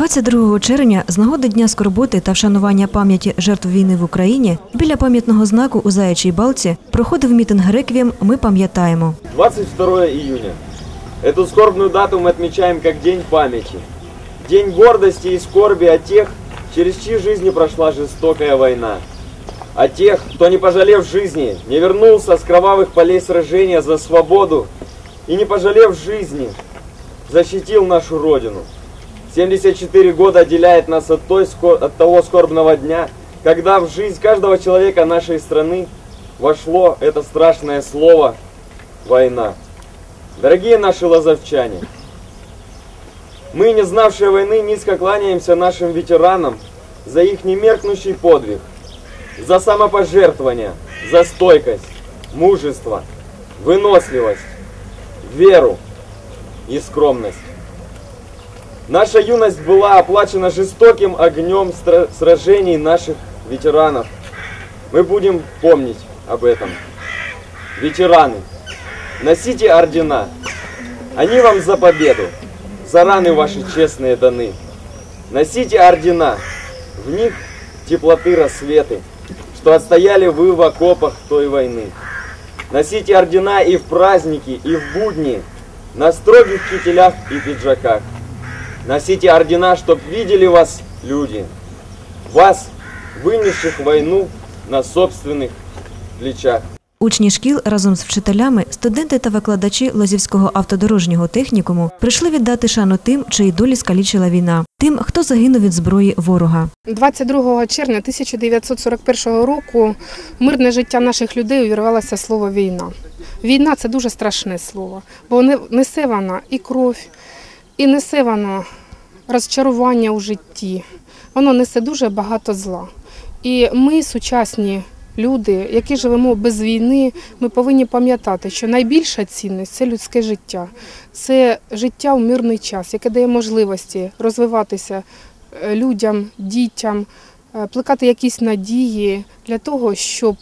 22 червня з нагоди Дня скорботи та вшанування пам'яті жертв війни в Україні біля пам'ятного знаку у Заячій Балці проходив мітинг реквієм Ми пам'ятаємо. 22 июня. Эту скорбную дату мы отмечаем как День памяти. День гордости и скорби о тех, через чьи жизни прошла жестокая война. О тех, кто, не пожалев жизни, не вернулся с кровавых полей сражения за свободу и, не пожалев жизни, защитил нашу Родину. 74 года отделяет нас от, той, от того скорбного дня, когда в жизнь каждого человека нашей страны вошло это страшное слово «война». Дорогие наши лазовчане, мы, не знавшие войны, низко кланяемся нашим ветеранам за их немеркнущий подвиг, за самопожертвование, за стойкость, мужество, выносливость, веру и скромность. Наша юность была оплачена жестоким огнем сражений наших ветеранов. Мы будем помнить об этом. Ветераны, носите ордена. Они вам за победу, за раны ваши честные даны. Носите ордена, в них теплоты рассветы, что отстояли вы в окопах той войны. Носите ордена и в праздники, и в будни, на строгих кителях и пиджаках. Носите ордена, чтоб видели вас люди, вас, вынесших войну на собственных плечах. Учні шкіл разом з вчителями, студенти та викладачі Лозівського автодорожнього технікуму прийшли віддати шану тим, чиї долі скалічила війна, тим, хто загинув від зброї ворога. 22 червня 1941 року мирне життя наших людей увірвалося слово війна. Війна це дуже страшне слово, бо не- несе вона і кров, і несе вона розчарування у житті. Воно несе дуже багато зла. І ми, сучасні люди, які живемо без війни, ми повинні пам'ятати, що найбільша цінність це людське життя, це життя в мирний час, яке дає можливості розвиватися е, людям, дітям, е, плекати якісь надії для того, щоб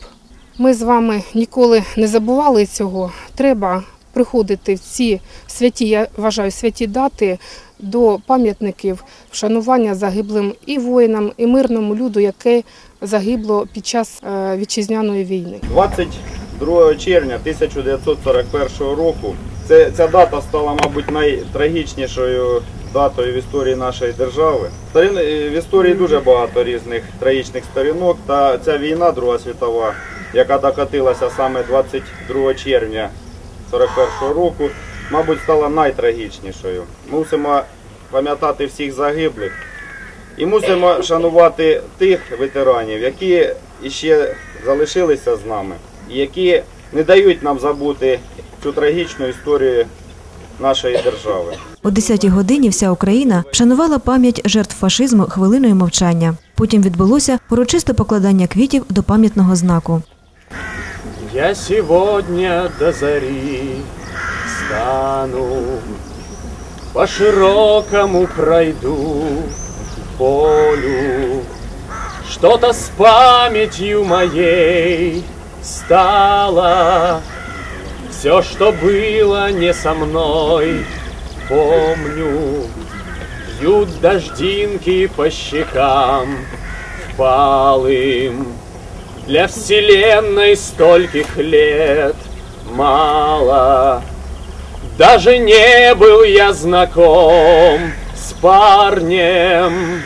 ми з вами ніколи не забували цього. Треба приходити в ці святі, я вважаю, святі дати до пам'ятників вшанування загиблим і воїнам, і мирному люду, яке загибло під час е, вітчизняної війни. 22 червня 1941 року. Це, ця дата стала, мабуть, найтрагічнішою датою в історії нашої держави. Сторін- е, В історії дуже багато різних трагічних сторінок, та ця війна, Друга світова, яка докотилася саме 22 червня 41 року, мабуть, стала найтрагічнішою. Мусимо пам'ятати всіх загиблих і мусимо шанувати тих ветеранів, які ще залишилися з нами, і які не дають нам забути цю трагічну історію нашої держави. О 10-й годині вся Україна вшанувала пам'ять жертв фашизму хвилиною мовчання. Потім відбулося урочисте покладання квітів до пам'ятного знаку. Я сегодня до зари стану, По широкому пройду полю. Что-то с памятью моей стало, Все, что было не со мной, помню. Бьют дождинки по щекам впалым, для вселенной стольких лет мало. Даже не был я знаком с парнем,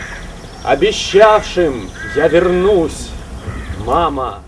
обещавшим я вернусь, мама.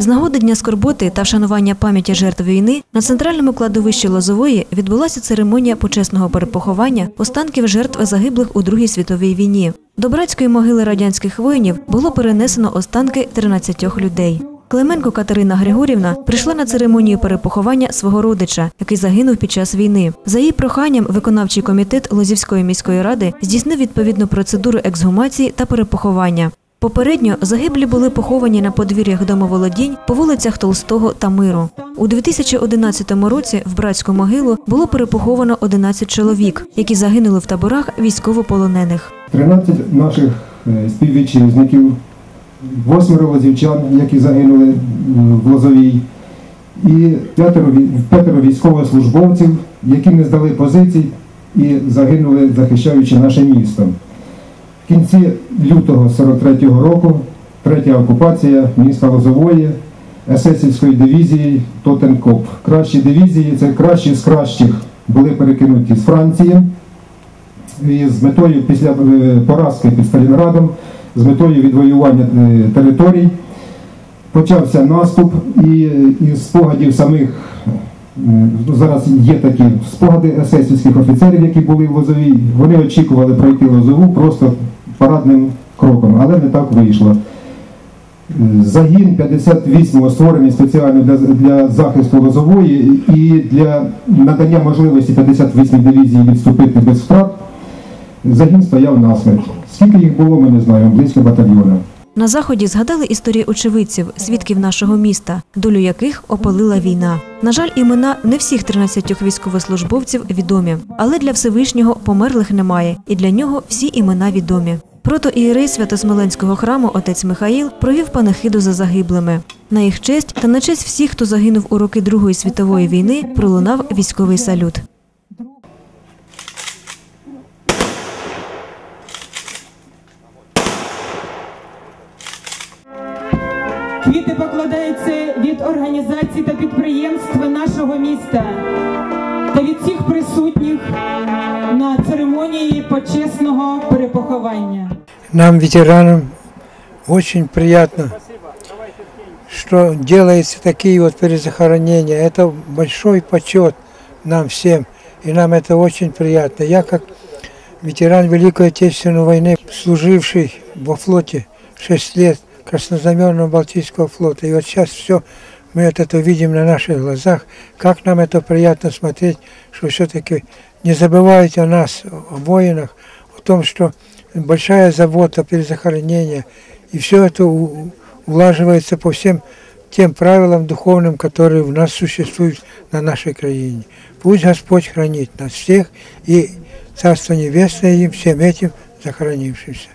З нагоди Дня скорботи та вшанування пам'яті жертв війни на центральному кладовищі Лозової відбулася церемонія почесного перепоховання останків жертв загиблих у Другій світовій війні. До братської могили радянських воїнів було перенесено останки 13 людей. Клименко Катерина Григорівна прийшла на церемонію перепоховання свого родича, який загинув під час війни. За її проханням, виконавчий комітет Лозівської міської ради здійснив відповідну процедуру ексгумації та перепоховання. Попередньо загиблі були поховані на подвір'ях домоволодінь по вулицях Толстого та Миру. У 2011 році в братську могилу було перепоховано 11 чоловік, які загинули в таборах військовополонених. 13 наших е, співвітчизників восьмеро лозівчан, які загинули в Лозовій, і п'ятеро військовослужбовців, які не здали позицій і загинули, захищаючи наше місто. Кінці лютого 43-го року третя окупація міста Лозової есесівської дивізії Тотенкоп. Кращі дивізії це кращі з кращих були перекинуті з Франції і з метою після е, поразки під Сталінградом, з метою відвоювання е, територій. Почався наступ, і із спогадів самих е, зараз є такі спогади есесівських офіцерів, які були в Лозовій. Вони очікували пройти Лозову просто парадним кроком, але не так вийшло. Загін 58-го створений спеціально для, для захисту Лозової і для надання можливості 58-й дивізії відступити без втрат. Загін стояв насмерть. Скільки їх було, ми не знаємо, близько батальйона. На заході згадали історії очевидців, свідків нашого міста, долю яких опалила війна. На жаль, імена не всіх 13 військовослужбовців відомі, але для Всевишнього померлих немає, і для нього всі імена відомі. Протоієрей Свято-Смоленського храму отець Михаїл провів панахиду за загиблими. На їх честь та на честь всіх, хто загинув у роки Другої світової війни, пролунав військовий салют. Квіти покладаються від організацій та підприємств нашого міста та від всіх присутніх на церемонії почесного перепоховання. Нам, ветеранам, очень приятно, что делаются такие вот перезахоронения. Это большой почет нам всем, и нам это очень приятно. Я как ветеран Великой Отечественной войны, служивший во флоте 6 лет, Краснознаменного Балтийского флота, и вот сейчас все мы это видим на наших глазах, как нам это приятно смотреть, что все-таки не забывайте о нас, о воинах, о том, что большая забота перезахоронения, и все это улаживается по всем тем правилам духовным, которые у нас существуют на нашей краине. Пусть Господь хранит нас всех и Царство Небесное им всем этим захоронившимся.